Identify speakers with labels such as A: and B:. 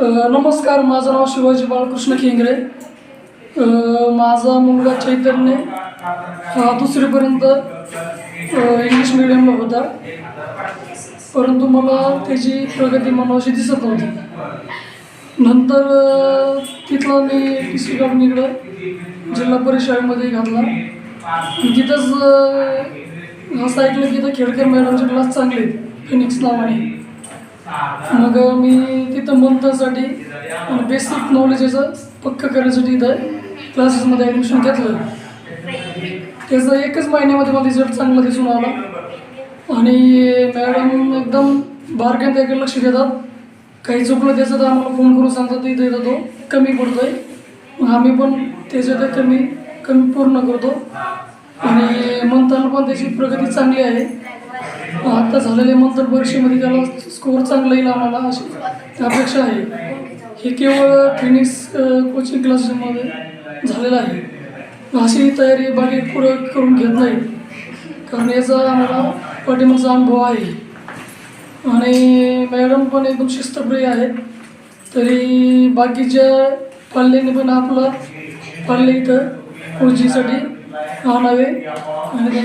A: नमस्कार माझं नाव शिवाजी बाळकृष्ण खेंगरे माझा मुलगा चैतन्य हा दुसरीपर्यंत इंग्लिश मिडियमला होता. परंतु मला त्याची प्रगती म्हणावीशी दिसत नव्हती. नंतर तिथला मी टी सी कंपनीकडं जिल्हा परिषदेमध्ये घातला. तिथंच असं ऐकलं की तिथं खेडकर मॅडमचे क्लास चांगले आहेत, फिनिक्स नावाने. मग मी तिथं मंथसाठी बेसिक नॉलेजेचं पक्क करण्यासाठी इथं क्लासेसमध्ये ॲडमिशन घेतलं. त्याचं एकच महिन्यामध्ये मला रिझल्ट चांगला दिसून आला. आणि मॅडम एकदम बारक्यात त्याकडे लक्ष देतात. काही चुकलं त्याचं तर आम्हाला फोन करून सांगतात इथं इथं तो कमी पडतो आहे मग आम्ही पण त्याच्यात कमी कमी पूर्ण करतो. आणि मंथाला पण त्याची प्रगती चांगली आहे. आता झालेल्या मंथन परीक्षेमध्ये त्याला स्कोअर चांगला येईल आम्हाला अशी अपेक्षा आहे. हे केवळ फिनिक्स कोचिंग क्लासमध्ये झालेलं आहे. अशी तयारी बाकी पुढं करून घेत नाही. कारण याचा आम्हाला पाठिंबाचा अनुभव आहे. आणि मॅडम पण एकदम शिस्तप्रिय आहेत. तरी बाकीच्या पाल्याने पण आपलं पाल्य इथं कोचिंगसाठी आणावे. आणि